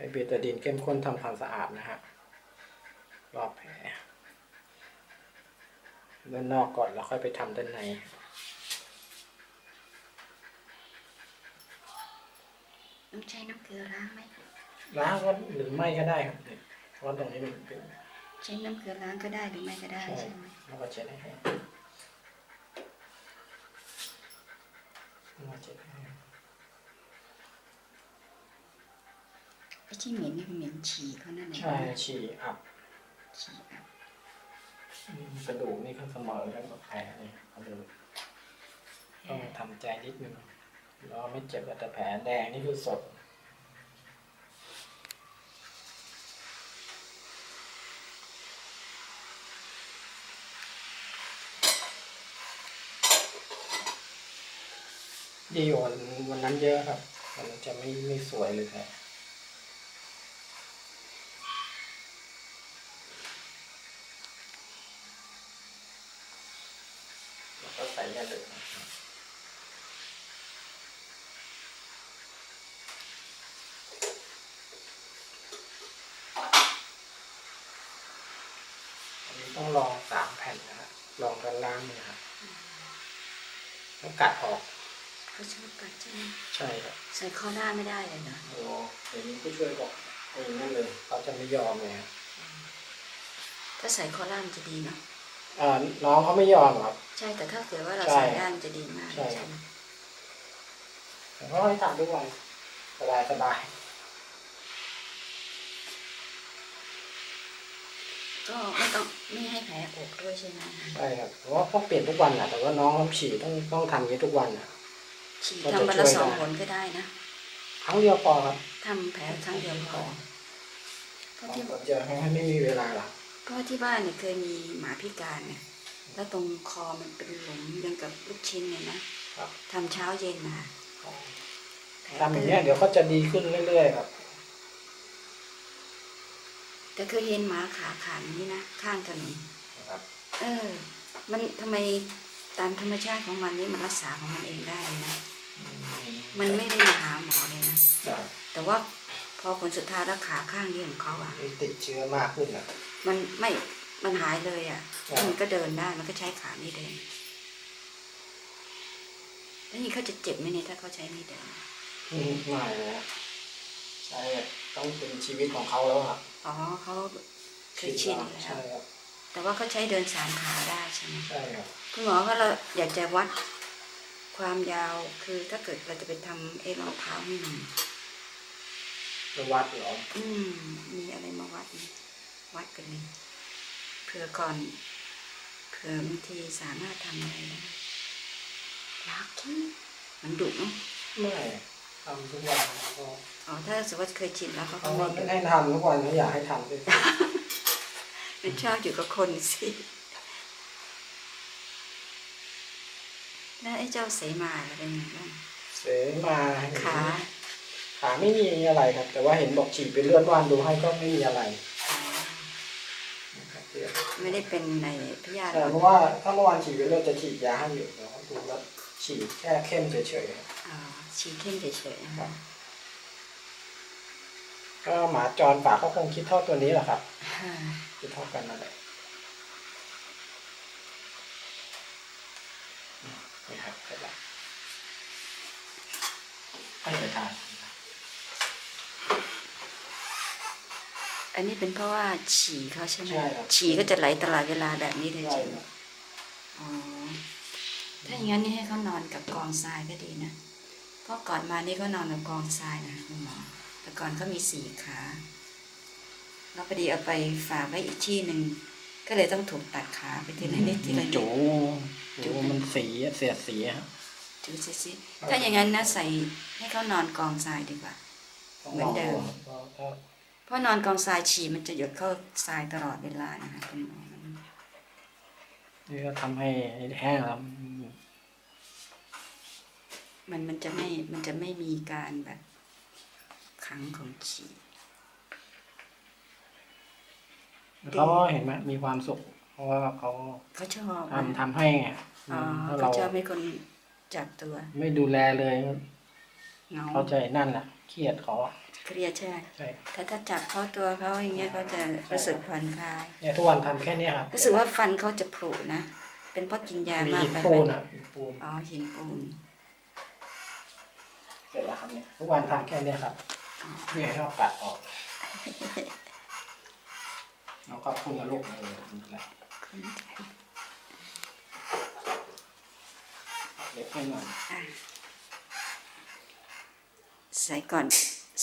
ช้เบตาดีนเข้มข้นทำความสะอาดนะฮะรอบแผลด้านนอกก่อนแล้วค่อยไปทำด้านใน ต้องใช้น้ำเกลือล้างไหมล้างก็หรือไม่ก็ได้ครับเนี่ยเพราะว่าตรงนี้มันเป็นใช้น้ำเกลือล้างก็ได้หรือไม่ก็ได้ใช่ใช่ไหมแล้วก็เช็ดให้แห้งแล้วก็เช็ดให้แห้ง ไอ้ที่เหม็นนี่คือเหม็นฉี่เขานั่นเองใช่ฉี่อับฉี่อะอืมกระดูกนี่ก็เสมอกันกับแผลเลยกระดูกต้องทำใจนิดนึงแล้วไม่เจ็บแต่แผลแดงนี่คือสดดีกว่าวันวันนั้นเยอะครับวันนั้นจะไม่ไม่สวยเลยแผลแล้วก็ใส่ยาเหลืองนะครับอันนี้ ต้องลองสามแผ่นนะครับลองกันล่างเนี่ยครับต้องกัดออกเขาชอบกัดใช่ไหมใช่ครับใส่ข้อหน้าไม่ได้เลยเหรอโอ้เดี๋ยวนี้ผู้ช่วยบอกเองนั่นเลยเขาจะไม่ยอมเลยครับถ้าใส่ข้อล่างจะดีเนาะอ่าน้องเขาไม่ยอมครับ ใช่แต่ถ้าเกิดว่าเราใช่ใส่ได้มันจะดีมากใช่ใช่ไหมแต่เขาให้ทำทุกวันสบายสบายก็ไม่ต้อง ไม่ให้แผลอกด้วยใช่ไหมใช่ครับเพราะว่าเขาเปลี่ยนทุกวันนะแต่ว่าน้องเขาฉี่ต้องต้องทำอย่างนี้ทุกวันนะฉีดก็จะทำวันละช่วยสองได้หนก็ได้นะครั้งเดียวพอครับทำแผลครั้งเดียวพอเพสอราะงที่คนเจอให้ไม่มีเวลาหรอกเพราะที่บ้านเนี่ยเคยมีหมาพิการเนี่ยแล้วตรงคอมันเป็นหลุมยังกับลูกชิ้นเนี่ยนะครับทำเช้าเย็นนะแผลทำอย่างเกินี้ยดเดี๋ยวเขาจะดีขึ้นเรื่อยๆครับ แต่เคยเห็นหมาขาขาดนี้นะข้างถนนนะครับ เออ มันทำไมตามธรรมชาติของมันนี่มันรักษาของมันเองได้เลยนะ มันไม่ได้มาหาหมอเลยนะครับแต่ว่าพอผลสุดท้ายแล้วขาข้างนี้ของเขาอะติดเชื้อมากขึ้นนะมันไม่มันหายเลยอะครับแล้วมันก็เดินได้ มันก็ใช้ขานี่เดิน แล้วนี่เขาจะเจ็บไหมเนี่ยถ้าเขาใช้นี่เดินอืมไม่นะใช่ครับต้องเป็นชีวิตของเขาแล้วครับ อ๋อเขาเคยชินแล้ใช่วครับแต่ว่าเขาใช้เดินสามขาได้ใช่ไหมใช่ครับคุณหมอก็เราอยากจะวัดความยาวคือถ้าเกิดเราจะไปทำเอรองเท้าให้มันจะวัดเหรออืมมีอะไรมาวัดไหมวัดกันเลยเผื่อก่อนเผื่อบางทีสามารถทำอะไรได้รักที่มันดุเนอะไม่ทำทุกวันก็อ๋อถ้าสมมติว่าเคยชินแล้วเขาก็เขาไม่ไม่ดุให้ทำทุกวันเขาอยากให้ทำด้วยมันชอบอยู่กับคนสิแล้วไอ้เจ้าเสมาล่ะเป็นไงบ้างเสมาขาขาไม่มีอะไรครับ แต่ว่าเห็นบอกฉีดเป็นเลือดว่านดูให้ก็ไม่มีอะไรอ๋อนะครับเดี๋ยวไม่ได้เป็นในพยาธิแต่เพราะว่าถ้าเมื่อวานฉีดเป็นเลือดจะฉีดยาให้อยู่แต่ว่าดูแล้ว ฉีดแค่เข้มเฉยๆครับอ๋อฉีดเข้มเฉยๆนะครัคะบก็หมาจรป่าเขาคงคิดเท่าตัวนี้แหละครับอ่าคิดเท่ากันนั่นแหละนี่ครับเสร็จแล้วให้ไปทานอันนี้เป็นเพราะว่าฉี่เขาใช่ไหมใช่ครับ ฉี่ก็จะไหลตลอดเวลาแบบนี้เลยใช่ใช่ไหคมรับ อ๋อ ถ้าอย่างนั้นนี่ให้เขานอนกับกองทรายก็ดีนะ เพราะก่อนมานี่ก็นอนกับกองทรายนะคุณหมอ แต่ก่อนเขามีสี่ขาแล้วพอดีเอาไปฝากไว้อีกที่หนึ่ง ก็เลยต้องถูกตัดขาไปทีละนิดทีละนิดจูจูมันสีเสียดสีครับดูสิสิถ้าอย่างนั้นนะใส่ให้เขานอนกองทรายดีกว่า เหมือนเดิมก็ก็เพราะนอนกองทรายฉี่มันจะหยดเข้าทรายตลอดเวลานะคะคุณหมอมันนี่ก็ทำให้แห้งแล้ว มันมันจะไม่มันจะไม่มีการแบบขังของฉี่เขาเห็นไหมมีความสุข เพราะว่าเขาเขาชอบทำทำให้ไงอ๋อถ้าเขาเราชอบให้คนจับตัว ไม่ดูแลเลยเหงาเขาใจนั่นน่ะเครียดเขาอะเครียดใช่ไหมใช่ถ้าถ้าจับเข้าตัวเขาอย่างเงี้ยเขาจะรู้สึกผ่อนคลายเนี่ยทุกวันทำแค่เนี้ยครับรู้สึกว่าฟันเขาจะผุนะเป็นเพราะกินยามีมากหินไปปูไหนมอะหินปูนอ๋อหินปูน เสร็จแล้วครับเนี่ยทุกวันทำแค่เนี้ยครับเพื่อให้เขาปัดออกแล้วก็พุ่งกับลูกเออนี่แหละเล็กให้หน่อยอะใส่ก่อน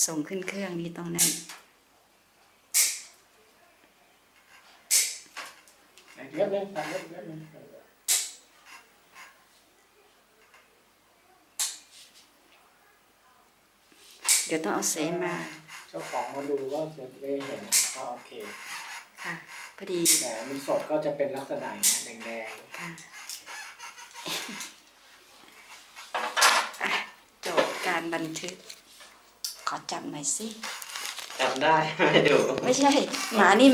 ส่งขึ้นเครื่องนี้ตรงนั้นเล็กเล็กตัดเล็กเล็กเล็ก เดี๋ยวต้องเอาเสมาเจ้าของมาดูก็จะได้เห็นก็โอเคค่ะพอดีแต่มีสดก็จะเป็นลักษณะอย่างเงี้ยแดงค่ะอะจบการบันทึก ขอจับหน่อยสิจำได้ไม่ดู ไม่ใช่ หมานี่